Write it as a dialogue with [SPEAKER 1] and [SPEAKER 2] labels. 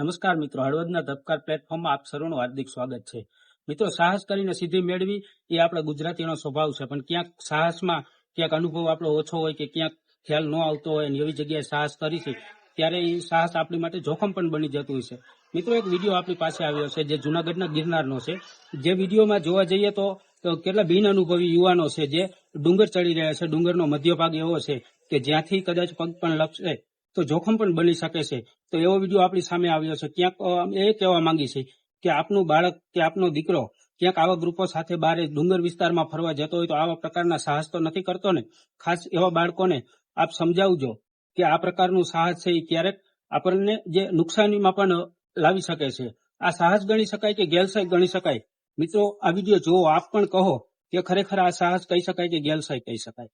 [SPEAKER 1] નમસ્કાર મિત્રો, હળવદના ધબકાર પ્લેટફોર્મમાં આપ સર્વનું હાર્દિક સ્વાગત છે. મિત્રો, સાહસ કરીને સિદ્ધિ મેળવી એ આપણા ગુજરાતીનો સ્વભાવ છે, પણ ક્યાંક સાહસમાં ક્યાંક અનુભવ આપણો ઓછો હોય કે ક્યાંક ખ્યાલ ન આવતો હોય એવી જગ્યાએ સાહસ કરી છે, ત્યારે એ સાહસ આપણી માટે જોખમ પણ બની જતું હોય છે. મિત્રો, એક વીડિયો આપણી પાસે આવ્યો છે, જે જુનાગઢના ગિરનારનો છે. જે વિડીયોમાં જોવા જઈએ તો કેટલા બિન અનુભવી યુવાનો છે, જે ડુંગર ચડી રહ્યા છે. ડુંગરનો મધ્ય ભાગ એવો છે કે જ્યાંથી કદાચ પગ પણ લપસે તો જોખમ પણ બની શકે છે. તો એવો વીડિયો આપણી સામે આવ્યો છે. ક્યાંક એ કહેવા માંગી છે કે આપનું બાળક, કે આપનો દીકરો ક્યાંક આવા ગ્રુપો સાથે બહાર ડુંગર વિસ્તારમાં ફરવા જતો હોય તો આવા પ્રકારના સાહસ તો નથી કરતો ને? ખાસ એવા બાળકોને આપ સમજાવજો કે આ પ્રકારનું સાહસ છે એ ક્યારેક આપણને જે નુકસાનીમાં પણ લાવી શકે છે. આ સાહસ ગણી શકાય કે ગેલસાહ ગણી શકાય? મિત્રો, આ વીડિયો જુઓ, આપ પણ કહો કે ખરેખર આ સાહસ કહી શકાય કે ગેલસાઈ કહી શકાય?